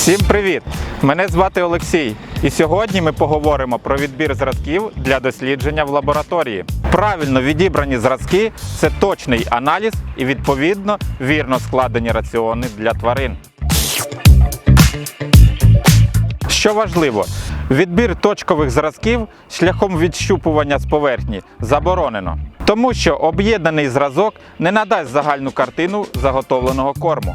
Всім привіт! Мене звати Олексій, і сьогодні ми поговоримо про відбір зразків для дослідження в лабораторії. Правильно відібрані зразки це точний аналіз і відповідно вірно складені раціони для тварин. Що важливо, відбір точкових зразків шляхом відщупування з поверхні заборонено, тому що об'єднаний зразок не надасть загальну картину заготовленого корму.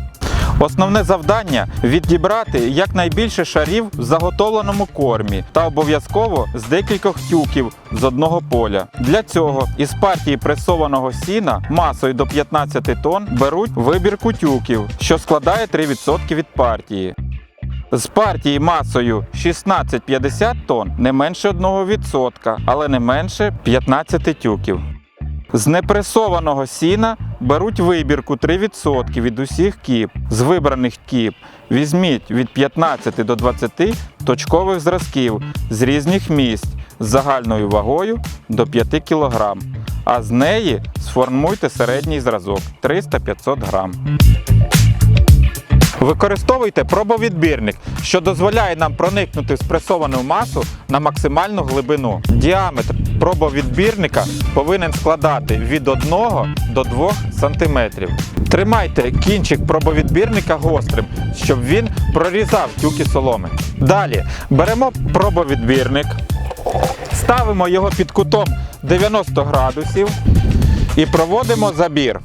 Основне завдання відібрати якнайбільше шарів в заготовленому кормі та обов'язково з декількох тюків з одного поля. Для цього із партії пресованого сіна масою до 15 тонн беруть вибірку тюків, що складає 3% від партії. З партії масою 16-50 тонн не менше 1%, але не менше 15 тюків. З непресованого сіна беруть вибірку 3% від усіх кіп. З вибраних кіп візьміть від 15 до 20 точкових зразків з різних місць з загальною вагою до 5 кг. А з неї сформуйте середній зразок 300-500 грам. Використовуйте пробовідбірник, що дозволяє нам проникнути в спресовану масу на максимальну глибину. Діаметр пробовідбірника повинен складати від 1 до 2 см. Тримайте кінчик пробовідбірника гострим, щоб він прорізав тюки соломи. Далі беремо пробовідбірник, ставимо його під кутом 90 градусів і проводимо забір.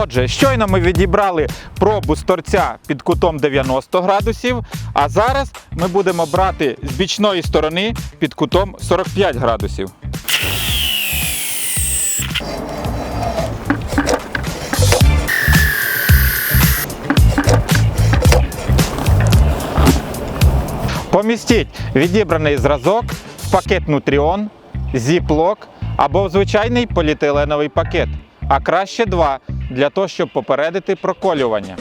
Отже, щойно ми відібрали пробу з торця під кутом 90 градусів, а зараз ми будемо брати з бічної сторони під кутом 45 градусів. Помістіть відібраний зразок в пакет Nutrion, Ziploc або в звичайний поліетиленовий пакет, а краще два для того, щоб попередити проколювання.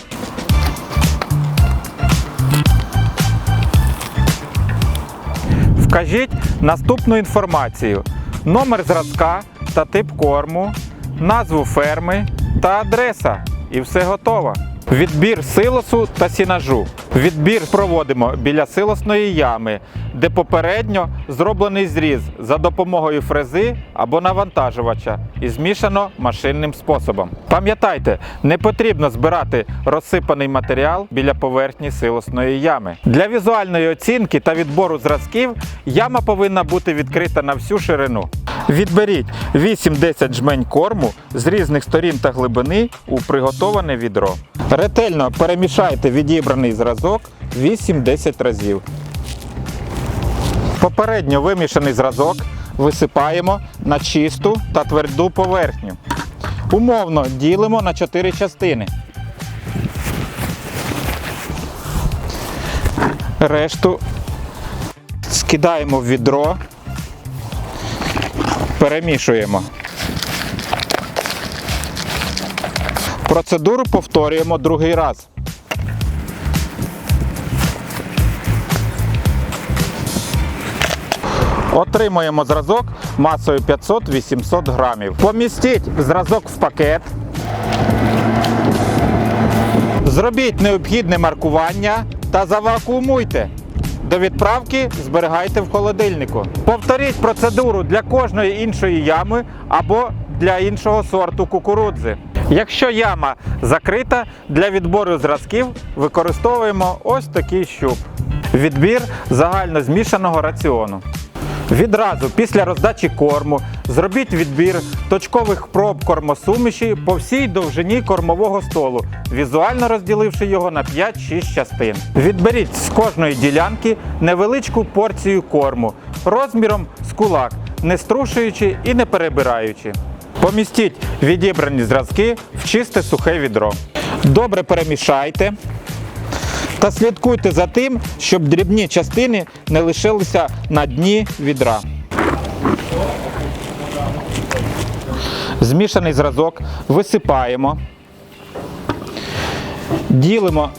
Вкажіть наступну інформацію: номер зразка та тип корму, назву ферми та адреса. І все готово. Відбір силосу та сінажу. Відбір проводимо біля силосної ями, де попередньо зроблений зріз за допомогою фрези або навантажувача і змішано машинним способом. Пам'ятайте, не потрібно збирати розсипаний матеріал біля поверхні силосної ями. Для візуальної оцінки та відбору зразків яма повинна бути відкрита на всю ширину. Відберіть 8-10 жмень корму з різних сторін та глибини у приготоване відро. Ретельно перемішайте відібраний зразок 8-10 разів. Попередньо вимішаний зразок висипаємо на чисту та тверду поверхню. Умовно ділимо на 4 частини. Решту скидаємо в відро, перемішуємо. Процедуру повторюємо другий раз. Отримуємо зразок масою 500-800 грамів. Помістіть зразок в пакет. Зробіть необхідне маркування та завакуумуйте. До відправки зберігайте в холодильнику. Повторіть процедуру для кожної іншої ями або для іншого сорту кукурудзи. Якщо яма закрита, для відбору зразків використовуємо ось такий щуп. Відбір загально змішаного раціону. Відразу після роздачі корму зробіть відбір точкових проб кормосуміші по всій довжині кормового столу, візуально розділивши його на 5-6 частин. Відберіть з кожної ділянки невеличку порцію корму розміром з кулак, не струшуючи і не перебираючи. Помістіть відібрані зразки в чисте сухе відро. Добре перемішайте. Та слідкуйте за тим, щоб дрібні частини не лишилися на дні відра. Змішаний зразок висипаємо, ділимо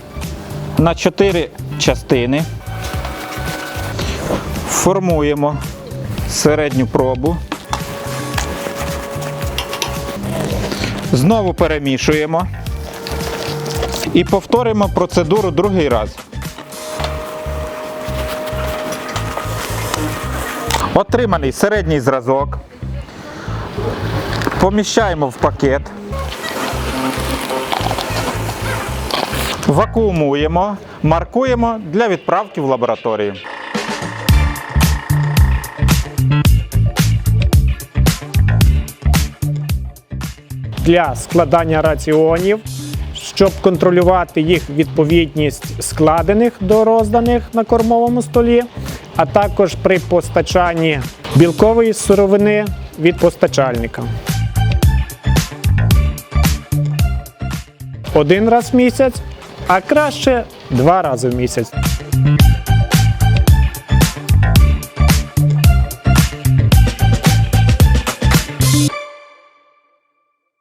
на 4 частини, формуємо середню пробу, знову перемішуємо. І повторимо процедуру другий раз. Отриманий середній зразок. Поміщаємо в пакет. Вакуумуємо, маркуємо для відправки в лабораторію. для складання раціонів, щоб контролювати їх відповідність складених до розданих на кормовому столі, а також при постачанні білкової сировини від постачальника. Один раз в місяць, а краще два рази в місяць.